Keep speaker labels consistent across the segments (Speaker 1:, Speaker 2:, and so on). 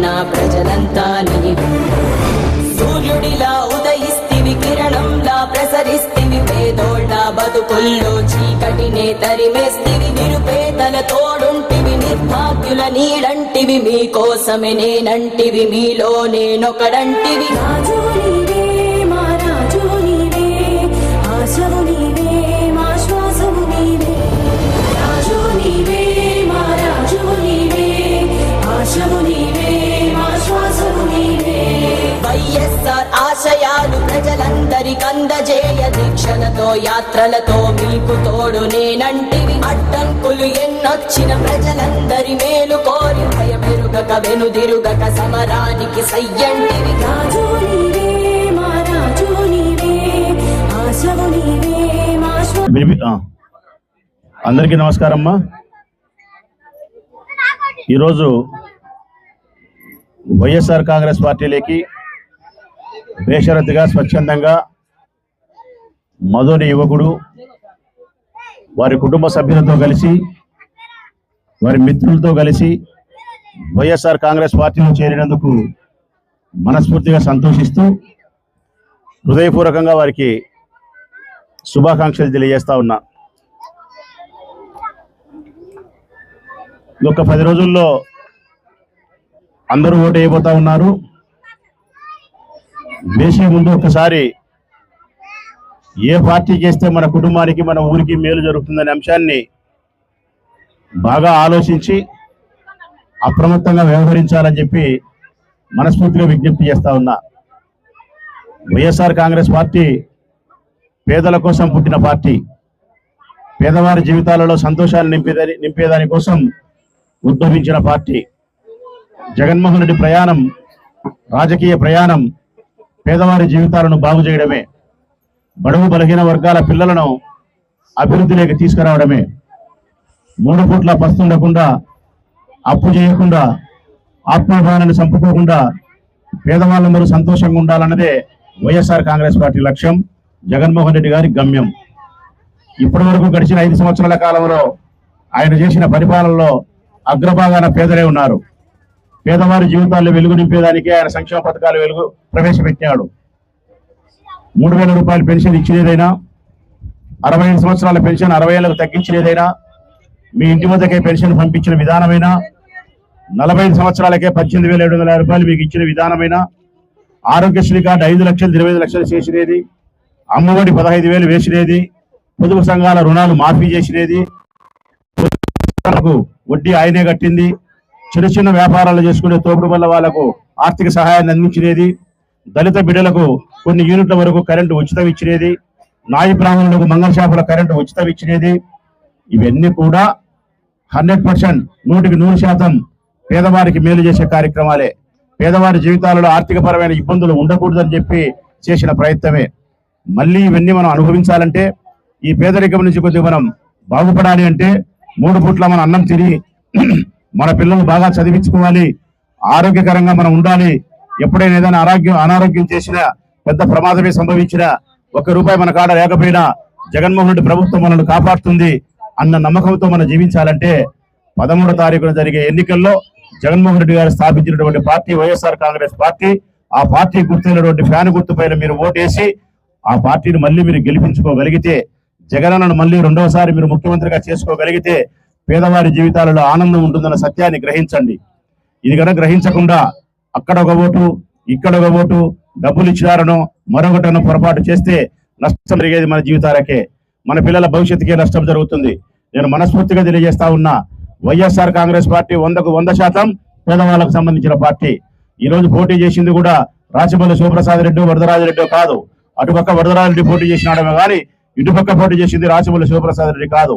Speaker 1: నా ప్రజలంతా నీవు. సూర్యుడిలా ఉదయిస్తివి కిరణంలా ప్రసరిస్తివి పేదోళ్ళ బతుకుల్లో చీకటినే తరిమేస్తివి నిరుపేదల తోడుంటివి నిర్భాగ్యుల నీడంటివి మీకోసమే నేనంటివి మీలో నేనొకడంటివి.
Speaker 2: రాజు
Speaker 1: వైఎస్ఆర్ ఆశయాలు ప్రజలందరికందజేయ దీక్షలతో యాత్రలతో మీకు తోడు నేనంటివి. అడ్డంకులు ఎన్నొచ్చిన ప్రజలందరి మేలు కోరి భయమెరుగక వెనుదిరుగక సమరానికి సయ్యంటివి.
Speaker 2: రాజు నీవే మా రాజు నీవే ఆశవు నీవే మా శ్వాస
Speaker 3: వినిపి ఆ. అందరికీ నమస్కారం అమ్మా ఈరోజు వైఎస్ఆర్ కాంగ్రెస్ పార్టీలోకి బేషరతుగా స్వచ్ఛందంగా మధుని యువకుడు వారి కుటుంబ సభ్యులతో కలిసి వారి మిత్రులతో కలిసి వైఎస్ఆర్ కాంగ్రెస్ పార్టీలో చేరినందుకు మనస్ఫూర్తిగా సంతోషిస్తూ హృదయపూర్వకంగా వారికి శుభాకాంక్షలు తెలియజేస్తా ఉన్నా. ఒక పది రోజుల్లో అందరూ ఓటు వేయబోతా ఉన్నారు. వేసే ముందు ఒకసారి ఏ పార్టీ చేస్తే మన కుటుంబానికి మన ఊరికి మేలు జరుగుతుందనే అంశాన్ని బాగా ఆలోచించి అప్రమత్తంగా వ్యవహరించాలని చెప్పి మనస్ఫూర్తిగా విజ్ఞప్తి చేస్తా ఉన్నా. వైఎస్ఆర్ కాంగ్రెస్ పార్టీ పేదల కోసం పుట్టిన పార్టీ. పేదవారి జీవితాలలో సంతోషాలు నింపేదని నింపేదాని కోసం ఉద్భవించిన పార్టీ. జగన్మోహన్ రెడ్డి ప్రయాణం రాజకీయ ప్రయాణం పేదవారి జీవితాలను బాగు చేయడమే బడుగు బలహీన వర్గాల పిల్లలను అభివృద్ధిలోకి తీసుకురావడమే. మూడు పూట్ల పస్తుండకుండా అప్పు చేయకుండా ఆత్మాభిమానాన్ని చంపుకోకుండా పేదవాళ్ళందరూ సంతోషంగా ఉండాలన్నదే వైఎస్ఆర్ కాంగ్రెస్ పార్టీ లక్ష్యం జగన్మోహన్ రెడ్డి గారి గమ్యం. ఇప్పటి వరకు గడిచిన ఐదు సంవత్సరాల కాలంలో ఆయన చేసిన పరిపాలనలో అగ్రభాగాన పేదలే ఉన్నారు. పేదవారి జీవితాల్లో వెలుగు నింపేదానికి ఆయన సంక్షేమ పథకాలు వెలుగు ప్రవేశపెట్టాడు మూడు వేల రూపాయల పెన్షన్ ఇచ్చినదైనా అరవై ఐదు సంవత్సరాల పెన్షన్ అరవై ఏళ్ళకు తగ్గించినదైనా మీ ఇంటి వద్దకే పెన్షన్ పంపించిన విధానమైనా నలభై ఐదు సంవత్సరాలకే పద్దెనిమిది వేల ఏడు వందల రూపాయలు మీకు ఇచ్చిన విధానమైనా ఆరోగ్యశ్రీ కార్డు ఐదు లక్షలు ఇరవై ఐదు లక్షలు చేసినది అమ్మఒడి పదహైదు వేలు వేసినది పొదుపు సంఘాల రుణాలు మాఫీ చేసినది వడ్డీ ఆయనే కట్టింది చిన్న చిన్న వ్యాపారాలు చేసుకునే తోపుడు వల్ల వాళ్ళకు ఆర్థిక సహాయాన్ని అందించినది. దళిత బిడ్డలకు కొన్ని యూనిట్ల వరకు కరెంటు ఉచితం ఇచ్చినది. నాయి బ్రాహ్మణులకు మంగళ షాపుల కరెంటు ఉచితం ఇచ్చినది. ఇవన్నీ కూడా హండ్రెడ్ పర్సెంట్ నూటికి నూరు శాతం పేదవారికి మేలు చేసే కార్యక్రమాలే. పేదవారి జీవితాలలో ఆర్థికపరమైన ఇబ్బందులు ఉండకూడదని చెప్పి చేసిన ప్రయత్నమే. మళ్ళీ ఇవన్నీ మనం అనుభవించాలంటే ఈ పేదరికం నుంచి కొద్దిగా మనం బాగుపడాలి అంటే మూడు పూట్ల మన అన్నం తిని మన పిల్లలు బాగా చదివించుకోవాలి. ఆరోగ్యకరంగా మనం ఉండాలి. ఎప్పుడైనా ఏదైనా ఆరోగ్యం అనారోగ్యం చేసినా పెద్ద ప్రమాదమే సంభవించినా ఒక్క రూపాయి మన కాడ లేకపోయినా జగన్మోహన్ రెడ్డి ప్రభుత్వం మనల్ని కాపాడుతుంది అన్న నమ్మకంతో మనం జీవించాలంటే పదమూడో తారీఖున జరిగే ఎన్నికల్లో జగన్మోహన్ రెడ్డి గారు స్థాపించినటువంటి party Y S R Congress party ఆ పార్టీ గుర్తైనటువంటి ఫ్యాన్ గుర్తు పైన మీరు ఓటేసి ఆ పార్టీని మళ్ళీ మీరు గెలిపించుకోగలిగితే జగనన్నను మళ్ళీ రెండవసారి మీరు ముఖ్యమంత్రిగా చేసుకోగలిగితే పేదవారి జీవితాలలో ఆనందం ఉంటుందన్న సత్యాన్ని గ్రహించండి. ఇది కనుక గ్రహించకుండా అక్కడ ఒక ఓటు ఇక్కడ ఒక ఓటు డబ్బులు ఇచ్చినారనో మరొకటనో పొరపాటు చేస్తే నష్టం జరిగేది మన జీవితాలకే మన పిల్లల భవిష్యత్తుకే నష్టం జరుగుతుంది. నేను మనస్ఫూర్తిగా తెలియజేస్తా ఉన్నా వైఎస్ఆర్ కాంగ్రెస్ పార్టీ వందకు వంద శాతం పేదవాళ్ళకు సంబంధించిన పార్టీ. ఈ రోజు పోటీ చేసింది కూడా రాచపల్లి శివప్రసాద్ రెడ్డి వరదరాజరెడ్డి కాదు. అటుపక్క వరదరాజరెడ్డి పోటీ చేసినాడమే కానీ ఇటుపక్క పోటీ చేసింది రాచపల్లి శివప్రసాద్ రెడ్డి కాదు.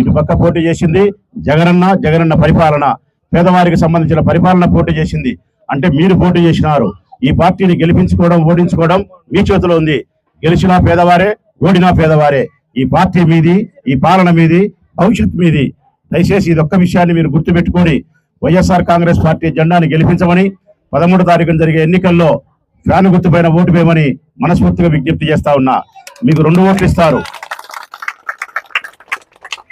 Speaker 3: ఇటుపక్క పోటీ చేసింది జగనన్న జగనన్న పరిపాలన. పేదవారికి సంబంధించిన పరిపాలన పోటీ చేసింది. అంటే మీరు పోటీ చేసినారు. ఈ పార్టీని గెలిపించుకోవడం ఓడించుకోవడం మీ చేతిలో ఉంది. గెలిచినా పేదవారే ఓడినా పేదవారే. ఈ పార్టీ మీది ఈ పాలన మీది భవిష్యత్ మీది. దయచేసి ఇది ఒక్క విషయాన్ని మీరు గుర్తుపెట్టుకొని వైఎస్ఆర్ కాంగ్రెస్ పార్టీ జెండాని గెలిపించమని పదమూడు తారీఖున జరిగే ఎన్నికల్లో ఫ్యాన్ గుర్తుపైన ఓటు వేయమని మనస్ఫూర్తిగా విజ్ఞప్తి చేస్తా ఉన్నా. మీకు రెండు ఓట్లు ఇస్తారు.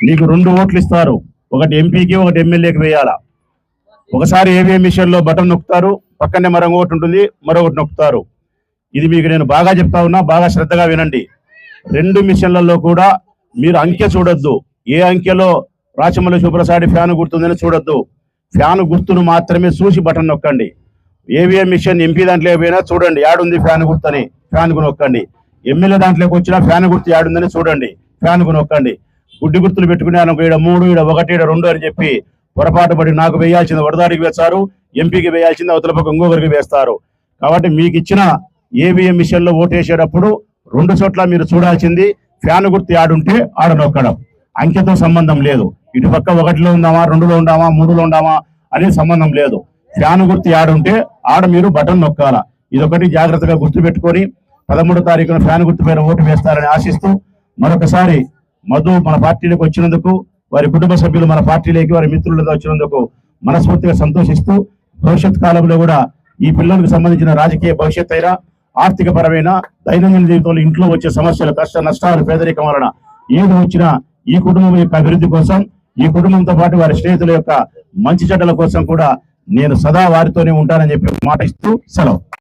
Speaker 3: మీకు రెండు ఓట్లు ఇస్తారు. ఒకటి ఎంపీకి ఒకటి ఎమ్మెల్యేకి వేయాలా? ఒకసారి ఏవిఎం మిషన్లో బటన్ నొక్కుతారు. పక్కనే మరో ఓటు ఉంటుంది మరొకటి నొక్కుతారు. ఇది మీకు నేను బాగా చెప్తా ఉన్నా బాగా శ్రద్ధగా వినండి. రెండు మిషన్లలో కూడా మీరు అంకె చూడొద్దు. ఏ అంకెలో రాచమల్లి శుభ్రసాడి ఫ్యాన్ గుర్తుందని చూడొద్దు. ఫ్యాన్ గుర్తును మాత్రమే చూసి బటన్ నొక్కండి. ఏవిఎం మిషన్ ఎంపీ దాంట్లో పోయినా చూడండి యాడుంది ఫ్యాన్ గుర్తని ఫ్యాన్కు నొక్కండి. ఎమ్మెల్యే దాంట్లోకి వచ్చినా ఫ్యాన్ గుర్తు యాడుందని చూడండి ఫ్యాన్కు నొక్కండి. గుడ్డి గుర్తులు పెట్టుకున్నాను ఈడ మూడు ఈడ ఒకటి ఈడ రెండు అని చెప్పి పొరపాటు పడి నాకు వేయాల్సింది వరదాడికి వేస్తారు ఎంపీకి వేయాల్సింది అవతల పక్క ఇంకొకరికి వేస్తారు. కాబట్టి మీకు ఇచ్చిన ఏవిఎం మిషన్లో ఓటేసేటప్పుడు రెండు చోట్ల మీరు చూడాల్సింది ఫ్యాన్ గుర్తు ఆడుంటే ఆడ నొక్కడం అంకెతో సంబంధం లేదు. ఇటు పక్క ఒకటిలో ఉందామా రెండులో ఉండామా మూడులో ఉండామా అనేది సంబంధం లేదు. ఫ్యాన్ గుర్తు ఆడుంటే ఆడ మీరు బటన్ నొక్కాల. ఇదొకటి జాగ్రత్తగా గుర్తు పెట్టుకొని తారీఖున ఫ్యాన్ గుర్తు పైన ఓటు వేస్తారని ఆశిస్తూ మరొకసారి మధు మన పార్టీలోకి వచ్చినందుకు వారి కుటుంబ సభ్యులు మన పార్టీలోకి వారి మిత్రులతో వచ్చినందుకు మనస్ఫూర్తిగా సంతోషిస్తూ భవిష్యత్ కాలంలో కూడా ఈ పిల్లలకు సంబంధించిన రాజకీయ భవిష్యత్ అయినా ఆర్థిక పరమైన దైనందిన జీవితంలో ఇంట్లో వచ్చే సమస్యలు కష్ట నష్టాలు పేదరికం వలన ఏది వచ్చినా ఈ కుటుంబం యొక్క అభివృద్ధి కోసం ఈ కుటుంబంతో పాటు వారి స్నేహితుల యొక్క మంచి చెడ్డల కోసం కూడా నేను సదా వారితోనే ఉంటానని చెప్పి మాట ఇస్తూ సెలవు.